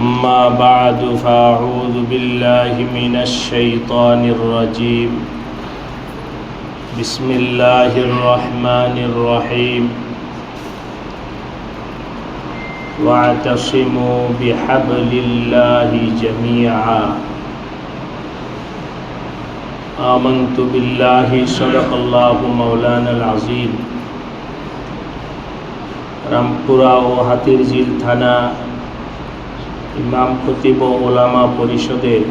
أما بعد فأعوذ بالله من الشيطان الرجيم بسم الله الرحمن الرحيم واعتصموا بحبل الله جميعا آمنت بالله صدق الله مولانا العظيم রামপুরা ও হাতিরঝিল থানা ইমাম খতিব ওলামা পরিষদের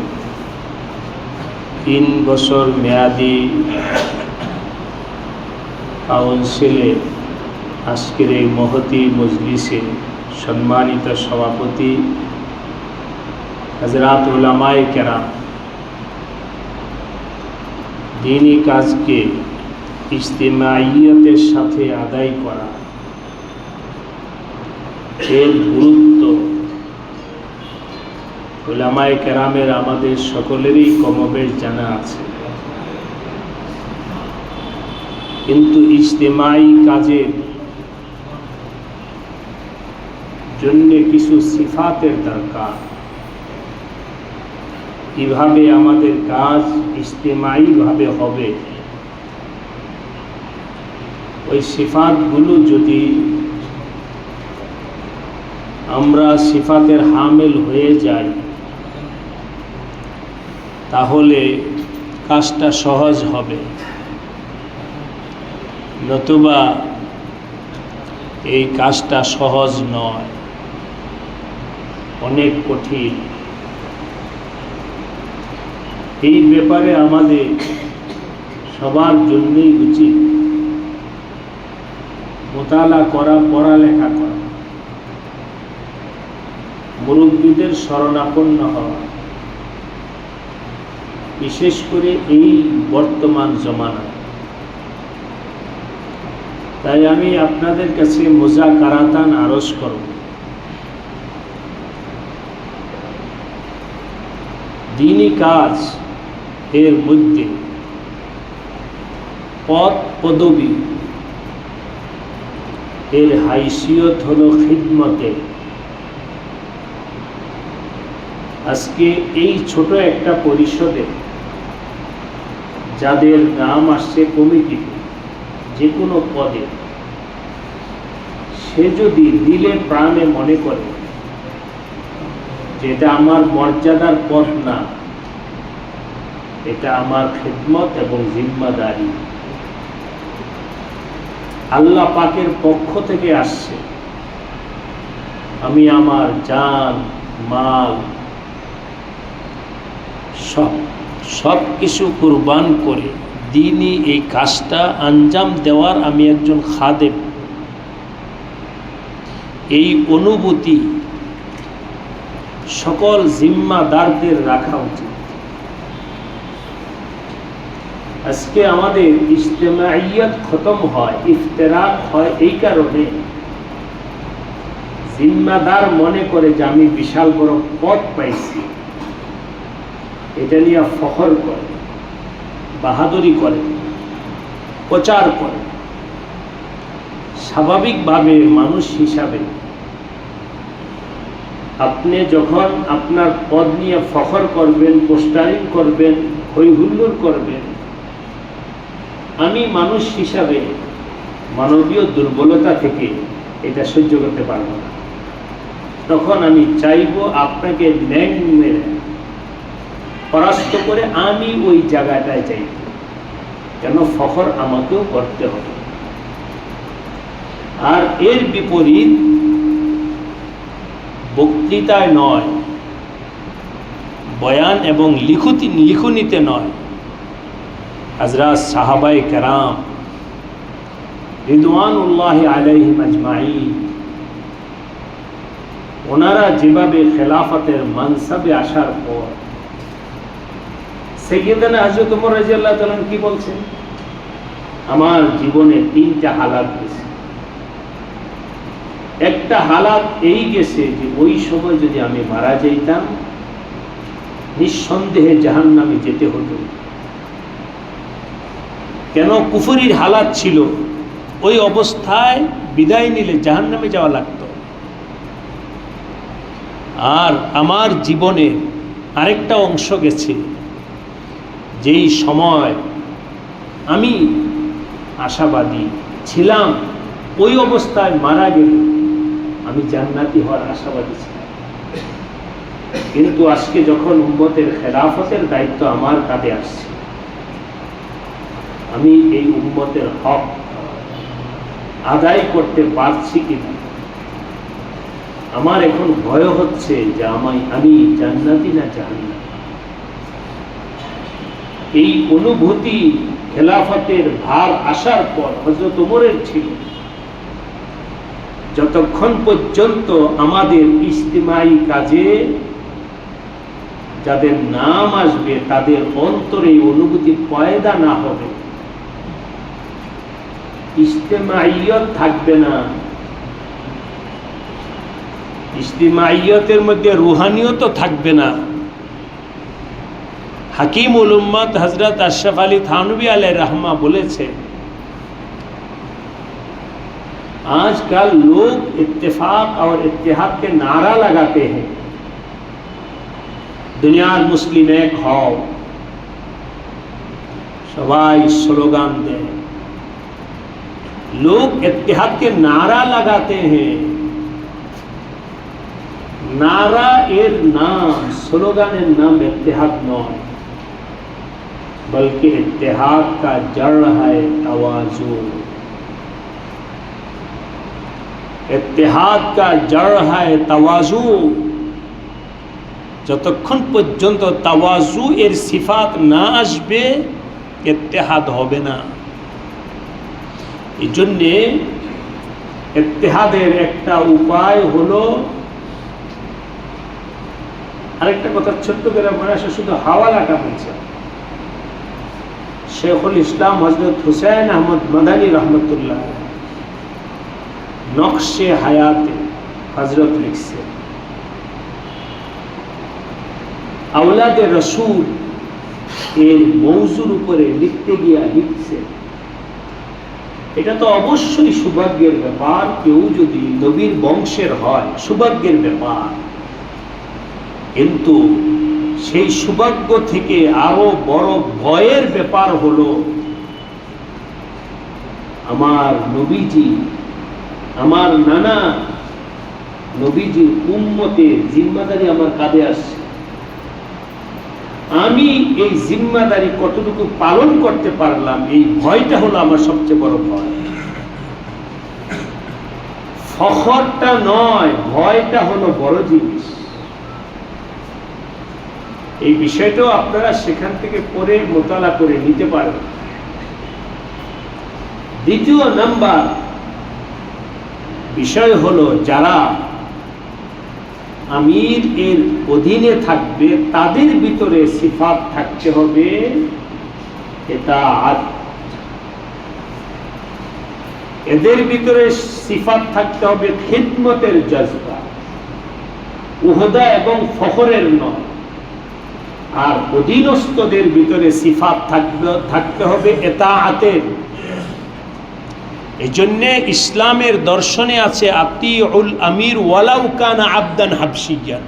তিন বছর মেয়াদি কাউন্সিলে আজকের এই মহতি মজলিসে সম্মানিত সভাপতি হজরাত ওলামায় কেরাম। দিনই কাজকে ইজতেমাইয়তের সাথে আদায় করা, এর গুরুত্ব ওলামায় কেরামের আমাদের সকলেরই কমবেশ জানা আছে। কিন্তু ইজতেমাই কাজের জন্য কিছু সিফাতের দরকার। কীভাবে আমাদের কাজ ইজতেমাইভাবে হবে? ওই সিফাতগুলো যদি আমরা সিফাতের হামেল হয়ে যাই তাহলে কাজটা সহজ হবে। নতুবা এই কাজটা সহজ নয়। অনেক কঠিন। এই ব্যাপারে আমাদের সবার জন্যই উচিত মোতালা করা, পড়ালেখা করা। মুরব্বীদের শরণাপন্ন হওয়া। বিশেষ করে এই বর্তমান জমানায়। তাই আমি আপনাদের কাছে মোজা কারাতান আরজ করব। দিনই কাজ এর মধ্যে পদ পদবী এর হাইসিয়ত হল খিদমতে। আজকে এই ছোট একটা পরিষদে যাদের নাম আসছে কমিটিতে, যে কোনো পদে। সে যদি দিলে প্রাণে মনে করে যে এটা আমার মর্যাদার পথ না, এটা আমার খেদমত এবং জিম্মাদারি। আল্লাহ পাকের পক্ষ থেকে আসছে, আমি আমার জান, মাল, সব। সব কিছু কুরবান করে দিনই এই কাজটা আঞ্জাম দেওয়ার আমি একজন খাদেম। এই অনুভূতি সকল জিম্মাদারদের রাখা উচিত। আজকে আমাদের ইজতেমাইয়াত খতম হয়, ইফতেরাক হয় এই কারণে জিম্মাদার মনে করে যে আমি বিশাল বড় পথ পাইছি। এটা নিয়ে ফখর করে, বাহাদুরি করে, প্রচার করে। স্বাভাবিকভাবে মানুষ হিসাবে আপনি যখন আপনার পদ নিয়ে ফখর করবেন, পোস্টারিং করবেন হৈহুল্লোর করবেন, আমি মানুষ হিসাবে মানবীয় দুর্বলতা থেকে এটা সহ্য করতে পারব না। তখন আমি চাইব আপনাকে ন্যাং মেরে পরাস্ত করে আমি ওই জায়গাটায় যাই। কেন? ফখর আমাকেও করতে হবে। আর এর বিপরীত বক্তৃতায় নয়, বয়ান এবং লিখুতি, লিখুনিতে নয়। হজরত সাহাবাই কেরাম রিদওয়ানুল্লাহ আলাইহিম আজমাই ওনারা যেভাবে খেলাফতের মানসাবে আসার পর সেকেন্দানে হজরত উমর রাজি আল্লাহ তালন কি বলছেন? আমার জীবনে তিনটা হালাত গেছে। একটা হালাত এই গেছে যে ওই সময় যদি আমি মারা যাইতাম, নিঃসন্দেহে জাহান নামে যেতে হতো। কেন? কুফুরির হালাত ছিল, ওই অবস্থায় বিদায় নিলে জাহান নামে যাওয়া লাগতো। আর আমার জীবনের আরেকটা অংশ গেছে যেই সময় আমি আশাবাদী ছিলাম, ওই অবস্থায় মারা গেল আমি জান্নাতি হওয়ার আশাবাদী ছিলাম। কিন্তু আজকে যখন উম্মতের খেলাফতের দায়িত্ব আমার কাঁধে আসছে, আমি এই উম্মতের হক আদায় করতে পারছি কিনা, আমার এখন ভয় হচ্ছে যে আমায় আমি জান্নাতি না জাহান্নাম? এই অনুভূতি খেলাফতের ভার আসার পর হজরত উমরের ছিল। যতক্ষণ পর্যন্ত আমাদের ইস্তিমাই কাজে যাদের নাম আসবে, তাদের অন্তরে অনুভূতি পয়দা না হবে ইস্তেমাইয়ত থাকবে না। ইস্তিমাইয়তের মধ্যে রুহানিয়ত থাকবে না। হাকিম উল উম্মত হজরত আশরফ আলী থানবী আলাই রহমা বলেছে आजकल लोग इत्तेफाक और इत्तेहाद के नारा लगाते हैं দুনিয়ার মুসলিম এক হও সবাই স্লোগান দেয় लोग इत्तेहाद के नारा लगाते हैं নারা এর নাম স্লোগানের নাম इत्तेहाद নয় बल्कि इत्तेहाद का जड़ है तवाजु इत्तेहाद का जड़ है तवाजु যতক্ষণ পর্যন্ত তাওয়াজু এর সিফাত না আসবে ইত্তেহাদ হবে না এই জন্যে ইত্তেহাদের একটা উপায় হলো আরেকটা কথা ছোট্ট করে মনে আসে শুধু হাওয়ালাটা বলছে শেখুল ইসলাম হজরত হুসেন আহমদ মাদানী রহমতুল্লাহ। নকশে হায়াতে হজরত লিখছে। আওলাদে রসুল এর মৌজুর উপরে লিখতে গিয়া লিখছে। এটা তো অবশ্যই সৌভাগ্যের ব্যাপার, কেউ যদি নবীর বংশের হয়, সৌভাগ্যের ব্যাপার। কিন্তু সেই সৌভাগ্য থেকে আরও বড় ভয়ের ব্যাপার হলো, আমার নবীজি, আমার নানা নবীজির উম্মতের জিম্মাদারি আমার কাঁধে আসছে। আমি এই জিম্মাদারি কতটুকু পালন করতে পারলাম, এই ভয়টা হলো আমার সবচেয়ে বড় ভয়। ফখরটা নয়, ভয়টা হলো বড় জিনিস। এই বিষয়টাও আপনারা সেখান থেকে পড়ে মোতালা করে নিতে পারেন। দ্বিতীয় নাম্বার বিষয় হলো যারা আমির এর অধীনে থাকবে, তাদের ভিতরে সিফাত থাকতে হবে এটা এদের ভিতরে সিফাত থাকতে হবে খিদমতের জজবা, উহদা এবং ফখরের নয়। আর অধীনস্থদের ভিতরে সিফাত থাকবে, থাকতে হবে এটা আতের এই জন্যে ইসলামের দর্শনে আছে আতি উল আমির ওয়ালাউ কানা আবদান হাবসিয়ান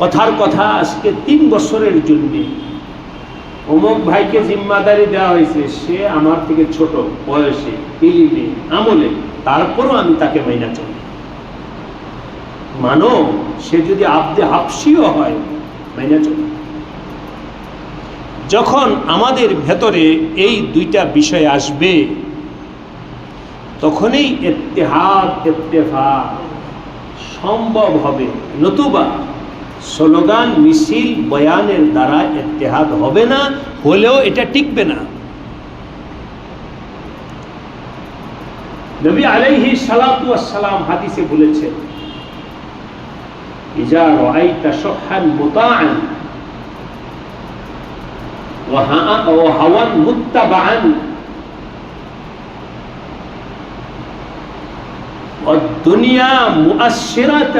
কথার কথা আজকে তিন বছরের জন্য। অমুক ভাইকে জিম্মাদারি দেওয়া হয়েছে, সে আমার থেকে ছোট, বয়সে আমলে, তারপরও আমি তাকে মাইনা চলি। মানো, সে যদি আবদে হাফসিও হয়, মাইনা চলি। যখন আমাদের ভেতরে এই দুইটা বিষয় আসবে, তখনই এত্তেহাদ এত্তেফা সম্ভব হবে। নতুবা স্লোগান, মিছিল, বয়ানের দ্বারা এত্তেহাদ হবে না, হলেও এটা টিকবে না। নবী আলাইহি আসসালাম হাদিসে বলেছেন ইজা রাআইতা শাহহান মুতাআন وهوى متبعا والدنيا مؤشرة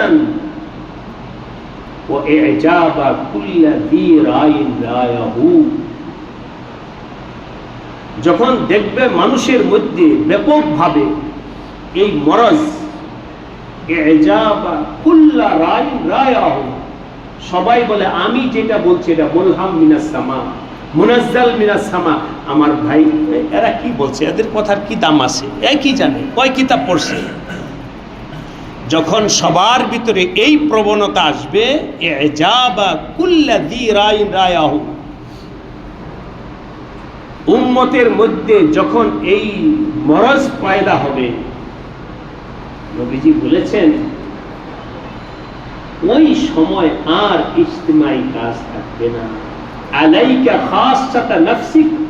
وإعجاب كل ذي راي رايه যখন দেখবে মানুষের মধ্যে ব্যাপকভাবে এই মরজ এজাবা কুল্লা রায় সবাই বলে, আমি যেটা বলছি, এটা বলহাম মিনাস সামা, মুনাজ্জাল মিনাস আমার ভাই, এরা কি বলছে? এদের কথার কি দাম আছে? এ কি জানে? কয় কিতাব পড়ছে? যখন সবার ভিতরে এই প্রবণতা আসবে উম্মতের মধ্যে যখন এই মরজ পয়দা হবে নবীজি বলেছেন, ওই সময় আর ইজতিমাই কাজ থাকবে না। আলাইকা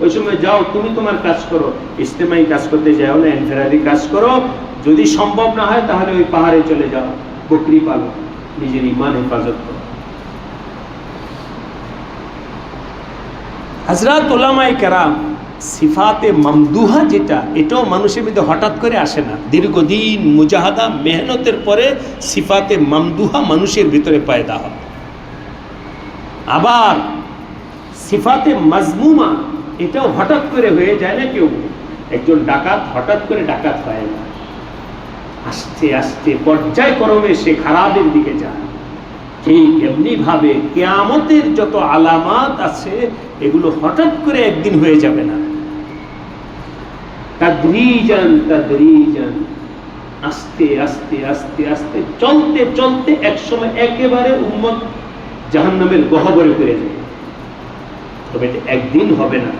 ওই সময় যাও, তুমি তোমার কাজ করো। ইজতিমাই কাজ করতে যাও না, এনফেরারি কাজ করো। যদি সম্ভব না হয়, তাহলে ওই পাহাড়ে চলে যাও। বকরি পালো নিজের ইমান হেফাজত করো। হজরত ওলামাই কেরাম সিফাতে মামদুহা যেটা, এটাও মানুষের মধ্যে হঠাৎ করে আসে না। দীর্ঘদিন মুজাহাদা, মেহনতের পরে সিফাতে মামদুহা মানুষের ভিতরে পায়দা হয়। আবার সিফাতে মাজমুমা, এটাও হঠাৎ করে হয়ে যায় না কেউ। একজন ডাকাত হঠাৎ করে ডাকাত হয় না। আস্তে আস্তে পর্যায়ক্রমে সে খারাপের দিকে যায়। ঠিক এমনি ভাবে কেয়ামতের যত আলামাত আছে, এগুলো হঠাৎ করে একদিন হয়ে যাবে না। তাদরিজান তাদরিজান। আস্তে আস্তে আস্তে আস্তে, চলতে চলতে একসময় একেবারে উম্মত জাহান্নামের গহবরে করে যাবে তবে এটা একদিন হবে না।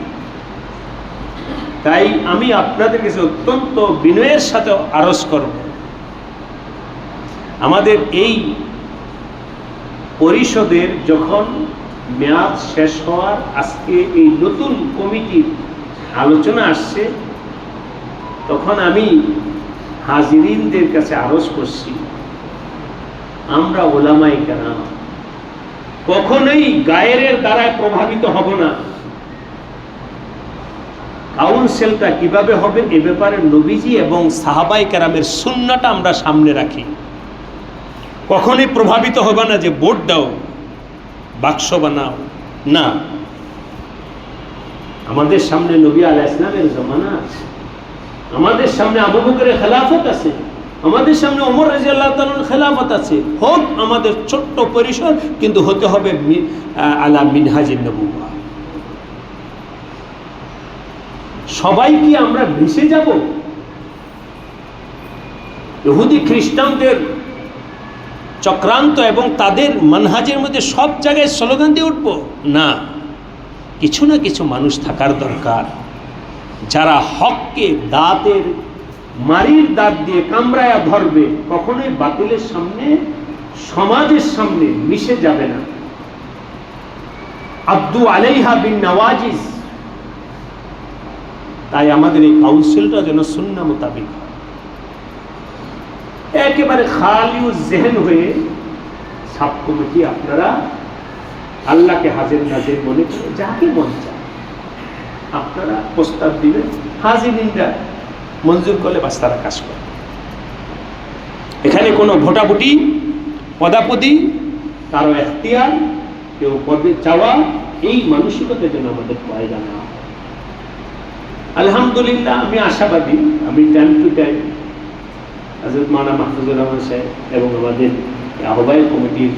তাই আমি আপনাদের কাছে অত্যন্ত বিনয়ের সাথে আরজ করব। আমাদের এই পরিষদের যখন মেয়াদ শেষ হওয়ার আজকে এই নতুন কমিটির আলোচনা আসছে তখন আমি হাজিরিনদের কাছে আরজ করছি, আমরা ওলামাই কেন কখনোই গায়ের দ্বারায় প্রভাবিত হব না। কাউন্সিলটা কীভাবে হবে এ ব্যাপারে নবীজি এবং সাহাবাই কেরামের শূন্যটা আমরা সামনে রাখি। কখনই প্রভাবিত হবে না যে বোর্ড দাও, বাক্স বানাও, না। আমাদের সামনে নবী আলাহ ইসলামের জমানা আছে। আমাদের সামনে আবু বকরের খেলাফত আছে, আমাদের সামনে অমর রাজি আল্লাহ তালুর খেলাফত আছে। হোক আমাদের ছোট্ট পরিসর, কিন্তু হতে হবে আলা মিনহাজিন সবাই কি আমরা ভেসে যাব? ইহুদি খ্রিস্টানদের চক্রান্ত এবং তাদের মানহাজের মধ্যে সব জায়গায় স্লোগান দিয়ে উঠবো? না, কিছু না কিছু মানুষ থাকার দরকার। যারা হককে দাঁতের মারির দাঁত দিয়ে কামড়ায়া ধরবে, কখনোই বাতিলের সামনে, সমাজের সামনে মিশে যাবে না। আব্দু আলাইহা বিন নওয়াজিস তাই আমাদের এই কাউন্সিলটা যেন শূন্য মোতাবিক একেবারে খালি ও জেহেন হয়ে সাব কমিটি আপনারা আল্লাহকে হাজির নাজির মনে করে যাকে মন চায়। আপনারা প্রস্তাব দিবেন হাজিরিনরা মঞ্জুর করলে বাস তারা কাজ করে। এখানে কোনো ভোটাভুটি পদাপদি কারও এখতিয়ার, কেউ পদে চাওয়া, এই মানসিকতার জন্য আমাদের পয়দা না। আলহামদুলিল্লাহ, আমি আশাবাদী, আমি টাইম টু টাইম হজরত মানা মাহফুজুর রহমান সাহেব এবং আমাদের আহ্বায়ক কমিটির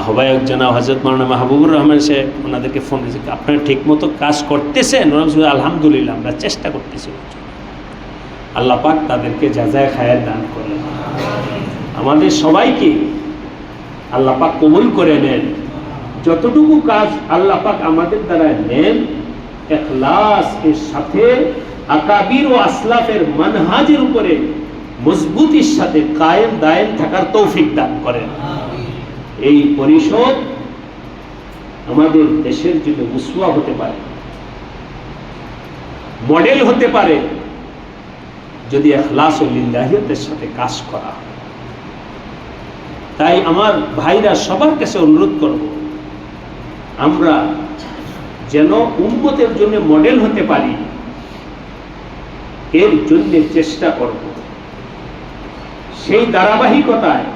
আহ্বায়ক জনাব হজরত মাওলানা মাহবুবুর রহমান সাহেব ওনাদেরকে ফোন দিয়েছে আপনারা ঠিকমতো কাজ করতেছেন? ওরা বলছে, আলহামদুলিল্লাহ আমরা চেষ্টা করতেছি। আল্লাহ পাক তাদেরকে যাজায় খায়ের দান করেন আমাদের সবাইকে আল্লাহ পাক কবুল করে নেন। যতটুকু কাজ আল্লাহ পাক আমাদের দ্বারা নেন এখলাস এর সাথে আকাবির ও আসলাফের মানহাজের উপরে মজবুতির সাথে কায়েম দায়েম থাকার তৌফিক দান করেন। এই পরিষদ আমাদের দেশের জন্য উসুয়া হতে পারে, মডেল হতে পারে, যদি এখলাস ও লিল্লাহিয়তের সাথে কাজ করা হয়। তাই আমার ভাইরা সবার কাছে অনুরোধ করব, আমরা যেন উন্মতের জন্য মডেল হতে পারি, এর জন্য চেষ্টা করব সেই ধারাবাহিকতায়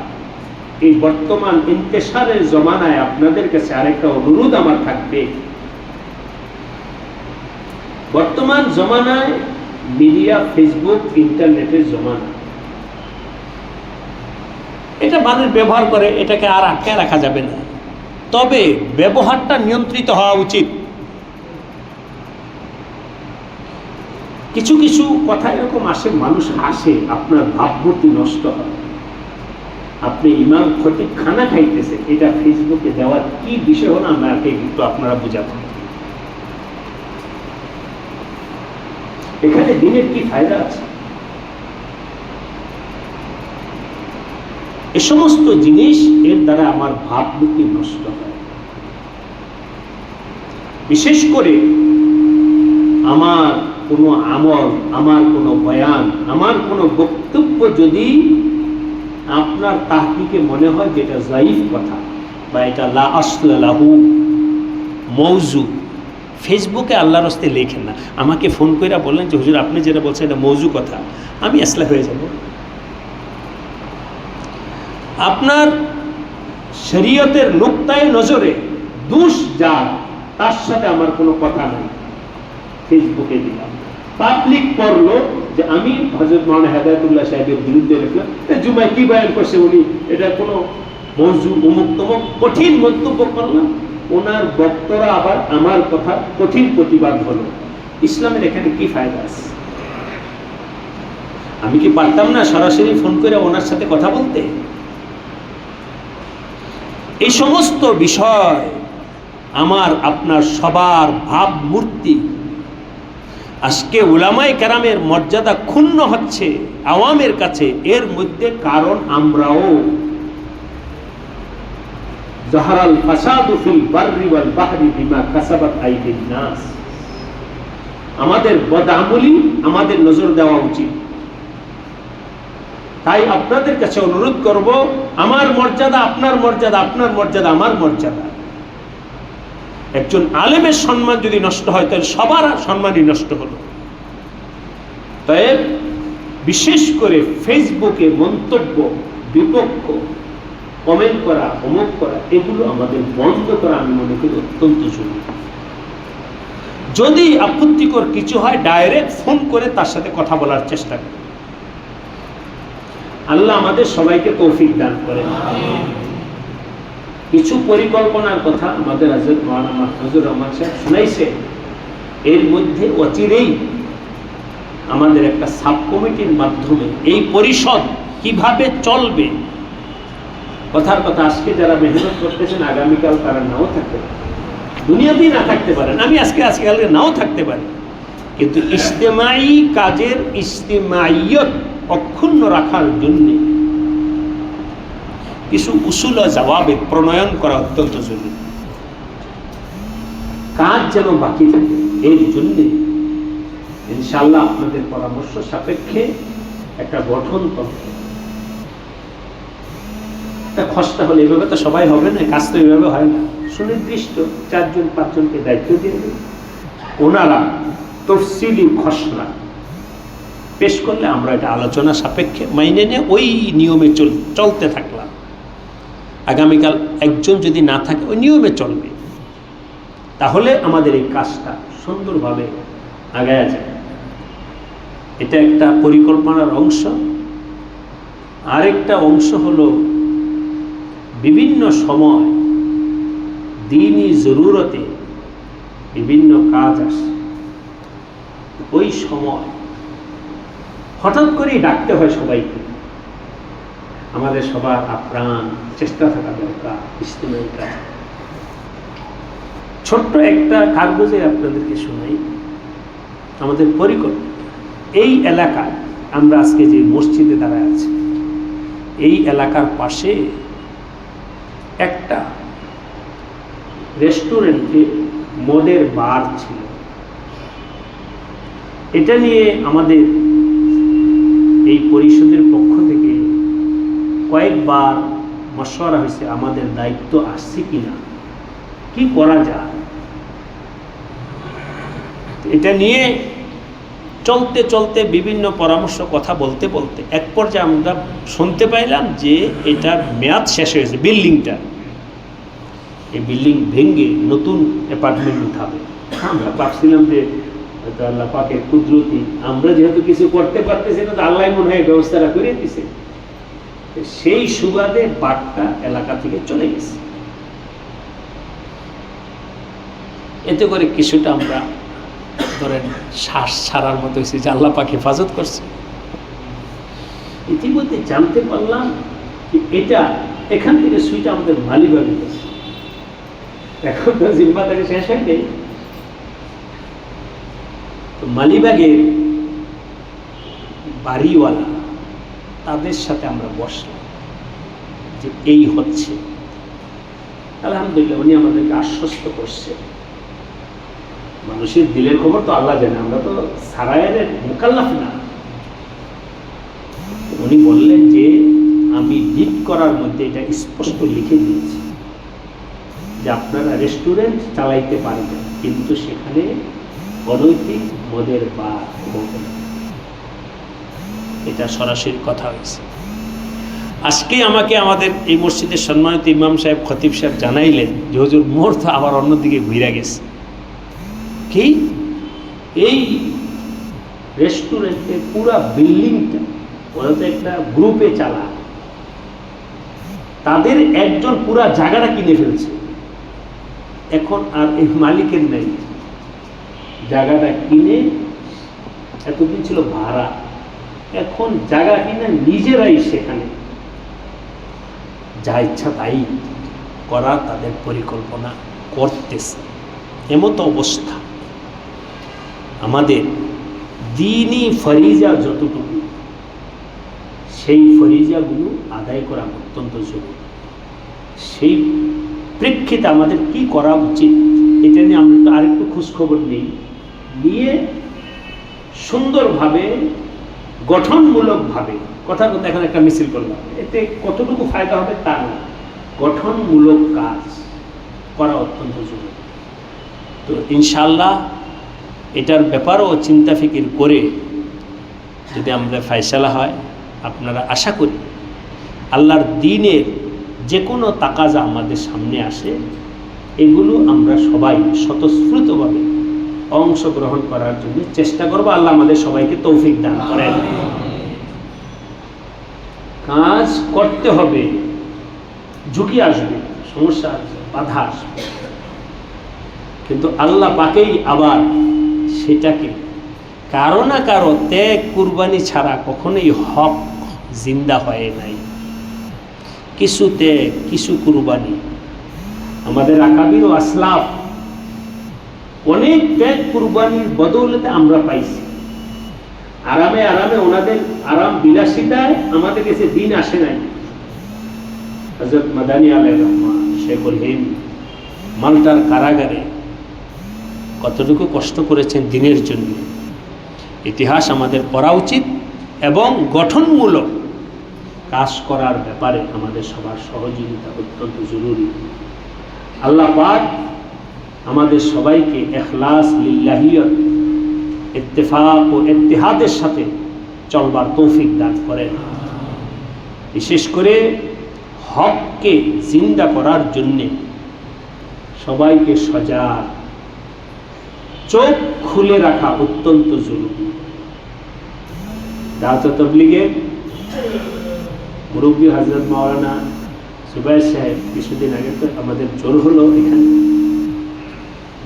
এই বর্তমান ইন্তেসারের জমানায় আপনাদের কাছে আরেকটা অনুরোধ আমার থাকবে। বর্তমান জমানায় মিডিয়া, ফেসবুক, ইন্টারনেটের জমানা। এটা মানুষ ব্যবহার করে, এটাকে আর আটকে রাখা যাবে না। তবে ব্যবহারটা নিয়ন্ত্রিত হওয়া উচিত। কিছু কিছু কথা এরকম আসে, মানুষ আসে আপনার ভাবমূর্তি নষ্ট হয়। আপনি ইমাম ক্ষতি খানা খাইতেছে এটা ফেসবুকে দেওয়ার কি বিষয় হলো আমাকে একটু আপনারা বুঝাবেন? এখানে দিনের কি ফায়দা আছে? এ সমস্ত জিনিস এর দ্বারা আমার ভাবমূর্তি নষ্ট হয়। বিশেষ করে আমার কোনো আমল, আমার কোনো বয়ান, আমার কোনো বক্তব্য যদি আপনার তাহকিকে মনে হয় যে এটা জাইফ কথা বা এটা লা আসলাহু মৌজু। ফেসবুকে আল্লাহর রস্তে লেখেন না। আমাকে ফোন করে বললেন যে, হুজুর, আপনি যেটা বলছেন এটা মৌজু কথা। আমি আসলে হয়ে যাব। আপনার শরীয়তের নোক্তায় নজরে দুষ যা তার সাথে আমার কোনো কথা নাই। ফেসবুকে দিলাম। পাবলিক পড়ল যে আমি হজরত মাওলানা হেদায়তুল্লাহ সাহেবের বিরুদ্ধে লিখলাম। জুমায় কি বয়ান করছে উনি? এটা কোনো মৌজু, অমুক তমুক কঠিন মন্তব্য করলাম। ওনার বক্তরা আবার আমার কথা কঠিন প্রতিবাদ হলো। ইসলামের এখানে কি ফায়দা আছে? আমি কি পারতাম না সরাসরি ফোন করে ওনার সাথে কথা বলতে? এই সমস্ত বিষয় আমার, আপনার সবার ভাবমূর্তি আজকে উলামাই কেরামের মর্যাদা ক্ষুণ্ণ হচ্ছে আওয়ামের কাছে। এর মধ্যে কারণ আমরাও। বাহরি বিমা নাস। আমাদের বদামলি আমাদের নজর দেওয়া উচিত। তাই আপনাদের কাছে অনুরোধ করব, আমার মর্যাদা আপনার মর্যাদা আপনার মর্যাদা, আমার মর্যাদা। একজন আলেমের সম্মান যদি নষ্ট হয়, তাহলে সবার সম্মানই নষ্ট হলো। তাই বিশেষ করে ফেসবুকে মন্তব্য, বিপক্ষ কমেন্ট করা, অমুক করা, এগুলো আমাদের বন্ধ করা আমি মনে করি অত্যন্ত জরুরি। যদি আপত্তিকর কিছু হয় ডাইরেক্ট ফোন করে তার সাথে কথা বলার চেষ্টা করি। আল্লাহ আমাদের সবাইকে তৌফিক দান করে কিছু পরিকল্পনার কথা আমাদের হাজর হজুর রহমান সাহেব শুনাইছে। এর মধ্যে অচিরেই আমাদের একটা সাব কমিটির মাধ্যমে এই পরিষদ কীভাবে চলবে? কথার কথা আজকে যারা মেহনত করতেছেন, আগামীকাল তারা নাও থাকতে পারে। দুনিয়াতেই না থাকতে পারেন আমি আজকে আজকে নাও থাকতে পারি। কিন্তু ইস্তেমাই কাজের ইস্তেমাইয়ত অক্ষুণ্ণ রাখার জন্যে কিছু উসুল জবাবে প্রণয়ন করা অত্যন্ত জরুরি। কাজ যেন বাকি থাকে, এর জন্যে ইনশাল্লাহ আপনাদের পরামর্শ সাপেক্ষে একটা গঠনতন্ত্র একটা খসটা হলে এভাবে তো সবাই হবে না, কাজ তো এভাবে হয় না। সুনির্দিষ্ট চারজন, পাঁচজনকে দায়িত্ব দিয়ে ওনারা তফসিলি খসড়া পেশ করলে আমরা এটা আলোচনা সাপেক্ষে মাইনে নিয়ে ওই নিয়মে চল চলতে থাকলাম। আগামীকাল একজন যদি না থাকে ওই নিয়মে চলবে। তাহলে আমাদের এই কাজটা সুন্দরভাবে আগায়া যায়। এটা একটা পরিকল্পনার অংশ। আরেকটা অংশ হলো বিভিন্ন সময় দিনই জরুরতে বিভিন্ন কাজ আসে। ওই সময় হঠাৎ করেই ডাকতে হয় সবাইকে। আমাদের সবার আপ্রাণ চেষ্টা থাকা দরকার ইস্তেমাই কাজ ছোট্ট একটা কাগজে আপনাদেরকে শোনাই, আমাদের পরিকল্পনা এই এলাকায় আমরা আজকে যে মসজিদে দাঁড়ায় আছি, এই এলাকার পাশে একটা রেস্টুরেন্টে মদের বার ছিল। এটা নিয়ে আমাদের এই পরিষদের পক্ষ থেকে কয়েকবার মশওয়ারা হয়েছে আমাদের দায়িত্ব আসছে কিনা? কি করা যায়? এটা নিয়ে চলতে চলতে বিভিন্ন পরামর্শ, কথা বলতে বলতে এক পর্যায়ে আমরা শুনতে পাইলাম যে এটার মেয়াদ শেষ হয়েছে, বিল্ডিংটা। এই বিল্ডিং ভেঙে নতুন অ্যাপার্টমেন্ট উঠাবে। আমরা ভাবছিলাম যে আল্লাহ পাকে কুদরতি, আমরা যেহেতু কিছু করতে পারতেছি না আল্লাহ মনে হয় ব্যবস্থাটা করে দিছে। সেই সুবাদে বাঘটা এলাকা থেকে চলে গেছে। এতে করে কিছুটা আমরা ধরেন শ্বাস ছাড়ার মতো হয়েছে যে আল্লাহ পাক হেফাজত করছে। ইতিমধ্যে জানতে পারলাম যে এটা এখান থেকে সুইটা আমাদের মালিবাগে গেছে। এখন তো জিম্মাদারি শেষ হয়নি তো মালিবাগের বাড়িওয়ালা তাদের সাথে আমরা বসলাম যে এই হচ্ছে। আলহামদুলিল্লাহ, উনি আমাদেরকে আশ্বস্ত করছে। মানুষের দিলের খবর তো আল্লাহ জানে, আমরা তো সারায়ের মোকাল্লাফ না। উনি বললেন যে, আমি ডিপ করার মধ্যে এটা স্পষ্ট লিখে দিয়েছি যে আপনারা রেস্টুরেন্ট চালাইতে পারবেন, কিন্তু সেখানে অনৈতিক মদের বা হবে। না। এটা সরাসরি কথা হয়েছে। আজকেই আমাকে আমাদের এই মসজিদের সম্মানিত ইমাম সাহেব, খতিব সাহেব জানাইলেন যে হুজুর মোর তো আবার অন্যদিকে ঘুরে গেছে। কি? এই রেস্টুরেন্টে পুরা বিল্ডিংটা ওরা তো একটা গ্রুপে চালা। তাদের একজন পুরা জায়গাটা কিনে ফেলছে। এখন আর এই মালিকের নেই। জায়গাটা কিনে এতদিন ছিল ভাড়া। এখন জায়গা কিনে নিজেরাই সেখানে। যা ইচ্ছা তাই করা তাদের পরিকল্পনা করতেছে। এমতো অবস্থা। আমাদের দিনই ফরিজা যতটুকু, সেই ফরিজাগুলো আদায় করা অত্যন্ত জরুরি। সেই প্রেক্ষিতে আমাদের কি করা উচিত, এটা নিয়ে আমরা একটু আরেকটু খোঁজখবর নিই। নিয়ে সুন্দরভাবে গঠনমূলকভাবে, কথা কথা এখন একটা মিছিল করলাম, এতে কতটুকু ফায়দা হবে তা না। গঠনমূলক কাজ করা অত্যন্ত জরুরি। তো ইনশাল্লাহ এটার ব্যাপারও চিন্তা ফিকির করে যদি আমাদের ফায়সালা হয়, আপনারা আশা করি আল্লাহর দিনের যে কোনো তাকাজা আমাদের সামনে আসে, এগুলো আমরা সবাই স্বতঃস্ফূর্তভাবে অংশগ্রহণ করার জন্য চেষ্টা করব। আল্লাহ আমাদের সবাইকে তৌফিক দান করেন। কাজ করতে হবে। ঝুঁকি আসবে, সমস্যা আসবে, বাধা আসবে। কিন্তু আল্লাহ পাকেই আবার সেটাকে কারও না কারও ত্যাগ, কুরবানি ছাড়া কখনোই হক জিন্দা হয় নাই। কিছু ত্যাগ, কিছু কুরবানি। আমাদের আকাবির ও আসলাফ। অনেক ত্যাগ কুরবানির বদৌলতে আমরা পাইছি। আরামে আরামে ওনাদের আরাম বিলাসিতায় আমাদের কাছে দিন আসে নাই। হজরত মাদানী আলাই রহমান, শেখুল হিন্দ, মাল্টার কারাগারে কতটুকু কষ্ট করেছেন দিনের জন্য। ইতিহাস আমাদের পড়া উচিত এবং গঠনমূলক কাজ করার ব্যাপারে আমাদের সবার সহযোগিতা অত্যন্ত জরুরি। আল্লাহ পাক আমাদের সবাইকে এখলাস, লিল্লাহিয়ত, ইত্তেফাক ও ইত্তেহাদের সাথে চলবার তৌফিক দান করেন। বিশেষ করে হককে জিন্দা করার জন্যে সবাইকে সজাগ, চোখ খুলে রাখা অত্যন্ত জরুরি। দাওয়াত তবলিগের মুরব্বী হজরত মাওলানা সুবাই সাহেব কিছুদিন আগে তো আমাদের জোর হলো এখানে।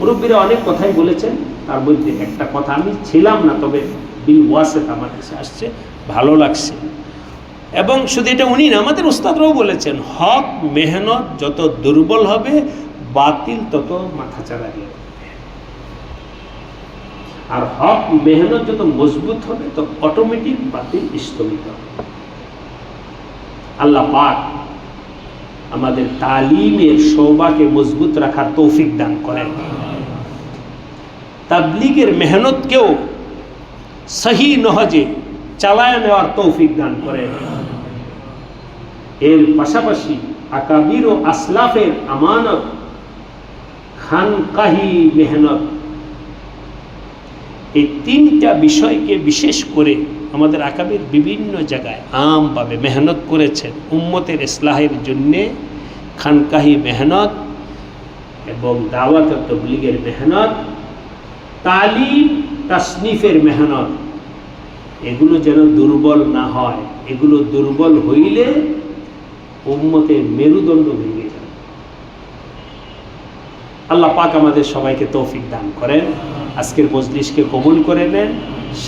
মুরব্বীরা অনেক কথাই বলেছেন, তার মধ্যে একটা কথা আমি ছিলাম না, তবে বিল ওয়াসেত আমার কাছে আসছে, ভালো লাগছে। এবং শুধু এটা উনি না, আমাদের উস্তাদরাও বলেছেন, হক, মেহনত, যত দুর্বল হবে, বাতিল তত মাথাচাড়া দিয়ে আর হক, মেহনত যত মজবুত হবে, তত অটোমেটিক বাতিল স্থগিত হবে। আল্লাহ পাক আমাদের তালিমের সৌবাকে মজবুত রাখার তৌফিক দান করেন। তাবলিগের মেহনতকেও সহি নহজে চালায় নেওয়ার তৌফিক দান করে। এর পাশাপাশি আকাবির ও আসলাফের আমানত, খানকাহি মেহনত, এই তিনটা বিষয়কে বিশেষ করে আমাদের আকাবির বিভিন্ন জায়গায় আমভাবে মেহনত করেছেন। উম্মতের ইসলাহের জন্যে খানকাহি মেহনত এবং দাওয়াত তবলিগের মেহনত তালিম তাসনিফের মেহনত। এগুলো যেন দুর্বল না হয়। এগুলো দুর্বল হইলে উম্মতের মেরুদণ্ড ভেঙে যাবে আল্লাহ পাক আমাদের সবাইকে তৌফিক দান করেন। আজকের মজলিসকে কবুল করে নেন।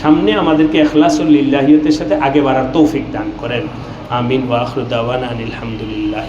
সামনে আমাদেরকে এখলাসুল্লিল্লাহিয়তের সাথে আগে বাড়ার তৌফিক দান করেন। আমিন ওয়াখরুদ্দাওয়ান আনিল হামদুলিল্লাহ